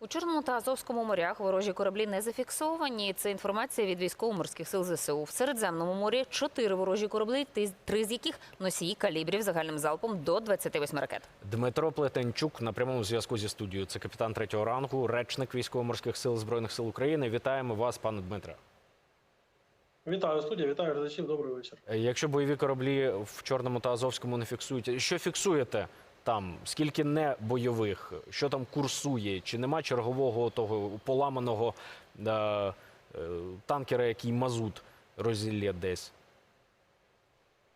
У Чорному та Азовському морях ворожі кораблі не зафіксовані. Це інформація від військово-морських сил ЗСУ. В Середземному морі чотири ворожі кораблі, ти- три з яких носії калібрів загальним залпом до 28 ракет. Дмитро Плетенчук на прямому зв'язку зі студією. Це капітан третього рангу, речник військово-морських сил збройних сил України. Вітаємо вас, пане Дмитре. Вітаю студія, вітаю глядачів. Добрий вечір. Якщо бойові кораблі в Чорному та Азовському не фіксують, що фіксуєте там? Скільки не бойових? Що там курсує? Чи нема чергового того поламаного е, е, танкера, який мазут розілє десь?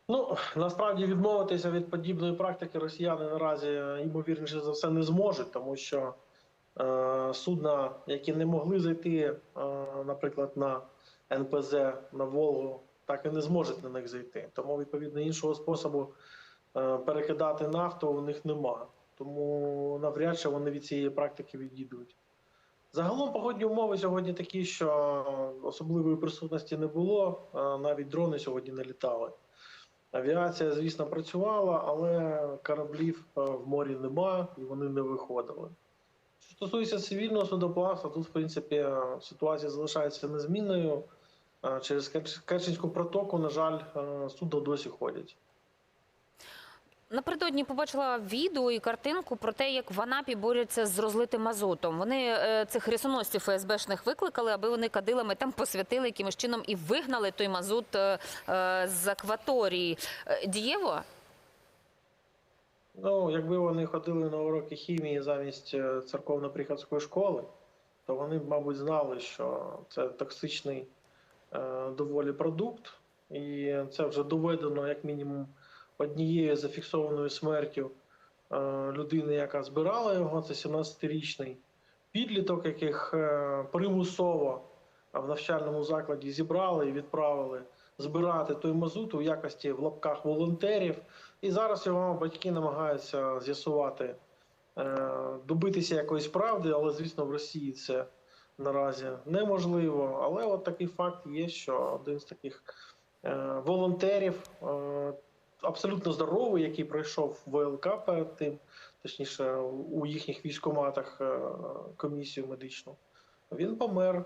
Ну насправді відмовитися від подібної практики росіяни наразі ймовірніше за все не зможуть, тому що е, судна, які не могли зайти, е, наприклад, на НПЗ на Волгу, так і не зможуть на них зайти. Тому відповідно іншого способу е, перекидати нафту у них нема. Тому навряд чи вони від цієї практики відійдуть. Загалом погодні умови сьогодні такі, що особливої присутності не було. е, Навіть дрони сьогодні не літали. Авіація, звісно, працювала, але кораблів е, в морі нема і вони не виходили. Що стосується цивільного судоплавства, тут, в принципі, е, ситуація залишається незмінною. Е, Через Керч- Керченську протоку, на жаль, е, судна досі ходять. Напередодні побачила відео і картинку про те, як в Анапі борються з розлитим азотом. Вони е, цих рісоносців ФСБшних викликали, аби вони кадилами там посвятили якимось чином і вигнали той мазут е, е, з акваторії. Дієво? Ну, якби вони ходили на уроки хімії замість церковно-приходської школи, то вони б, мабуть, знали, що це токсичний доволі продукт, і це вже доведено як мінімум однією зафіксованою смертю е, людини, яка збирала його. Це 17-річний підліток, яких е, примусово в навчальному закладі зібрали і відправили збирати той мазут у якості в лапках волонтерів. І зараз його батьки намагаються з'ясувати, е, добитися якоїсь правди, але звісно в Росії це наразі неможливо. Але от такий факт є, що один з таких е, волонтерів, е, абсолютно здоровий, який пройшов ВЛК перед тим, точніше, у їхніх військоматах е, комісію медичну, він помер.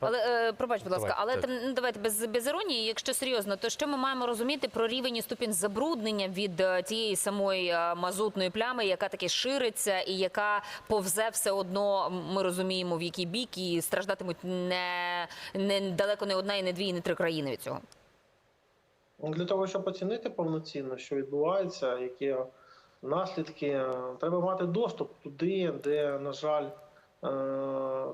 Але е, пробач, будь ласка, але так. там ну, давайте без, без іронії. Якщо серйозно, то що ми маємо розуміти про рівень і ступінь забруднення від е, тієї самої мазутної плями, яка таки шириться і яка повзе все одно, ми розуміємо, в який бік, і страждатимуть не, не далеко не одна, і не дві, і не три країни від цього. Ну, Для того, щоб оцінити повноцінно, що відбувається, які наслідки, е, треба мати доступ туди, де, на жаль, е,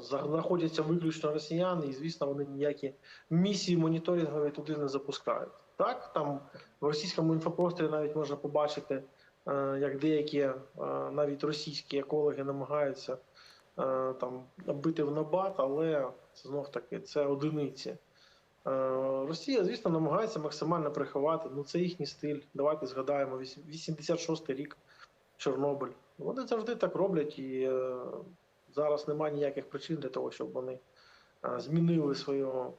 знаходяться виключно росіяни, і, звісно, вони ніякі місії моніторингові туди не запускають. Так, там в російському інфопросторі навіть можна побачити, е, як деякі навіть російські екологи намагаються там бити в набат, але знов таки це одиниці. Е, Росія, звісно, намагається максимально приховати. Ну, це їхній стиль. Давайте згадаємо 86-й рік Чорнобиль. Вони завжди так роблять, і е, зараз немає ніяких причин для того, щоб вони змінили свою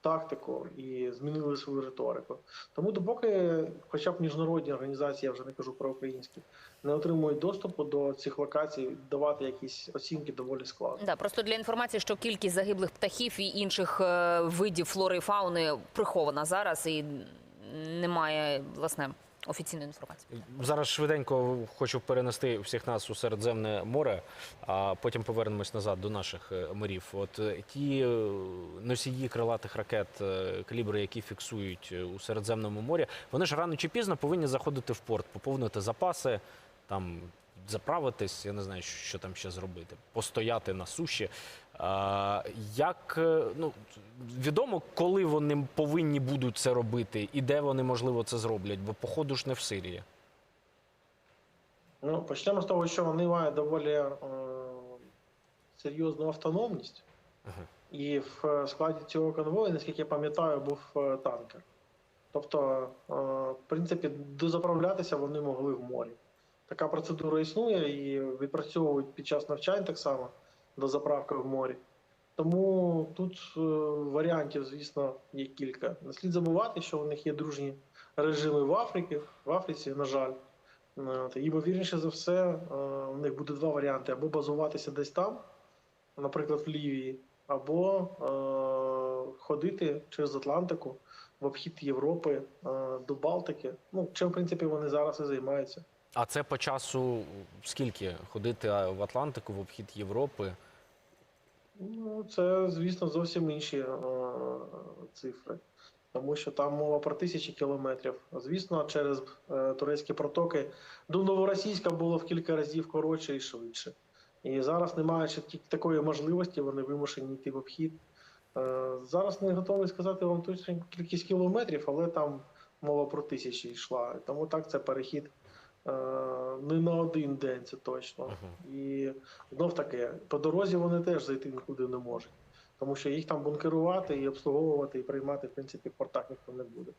тактику і змінили свою риторику. Тому допоки, хоча б міжнародні організації, я вже не кажу про українські, не отримують доступу до цих локацій, давати якісь оцінки доволі складно. Да, просто для інформації, що кількість загиблих птахів і інших е, видів флори і фауни прихована зараз і немає власне офіційної інформації. Зараз швиденько хочу перенести всіх нас у Середземне море, а потім повернемось назад до наших е, морів. От е, ті е, носії крилатих ракет, калібри, які фіксують у Середземному морі, вони ж рано чи пізно повинні заходити в порт, поповнити запаси, там заправитись, я не знаю, що там ще зробити, постояти на суші. Як е, ну відомо, коли вони повинні будуть це робити, і де вони можливо це зроблять, бо походу ж не в Сирії. Ну, почнемо з того, що вони мають доволі е, серйозну автономність. Ага. І в е, складі цього конвою, наскільки я пам'ятаю, був е, танкер. Тобто, е, в принципі, дозаправлятися вони могли в морі. Така процедура існує і відпрацьовують під час навчань так само дозаправки в морі. Тому тут е, варіантів, звісно, є кілька. Не слід забувати, що у них є дружні режими в Африці, в Африці, на жаль. І ймовірніше за все, е, у них буде два варіанти: або базуватися десь там, наприклад, в Лівії, або е, ходити через Атлантику в обхід Європи е, до Балтики. Ну, чим, в принципі, вони зараз і займаються. А це по часу скільки ходити в Атлантику в обхід Європи? Ну, це, звісно, зовсім інші е, цифри. Тому що там мова про тисячі кілометрів. Звісно, через е, турецькі протоки до Новоросійська було в кілька разів коротше і швидше. І зараз ще ті- такої можливості, вони вимушені йти в обхід. Е, зараз не готовий сказати вам точну кількість кілометрів, але там мова про тисячі йшла. Тому так це перехід не на один день, це точно. І знов таки, по дорозі вони теж зайти нікуди не можуть. Тому що їх там бункерувати і обслуговувати, і приймати, в принципі, в портах ніхто не буде.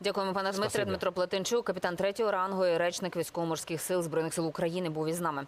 Дякуємо, пане Дмитре. Дмитро Плетенчук, капітан третього рангу і речник військово-морських сил збройних сил України, був із нами.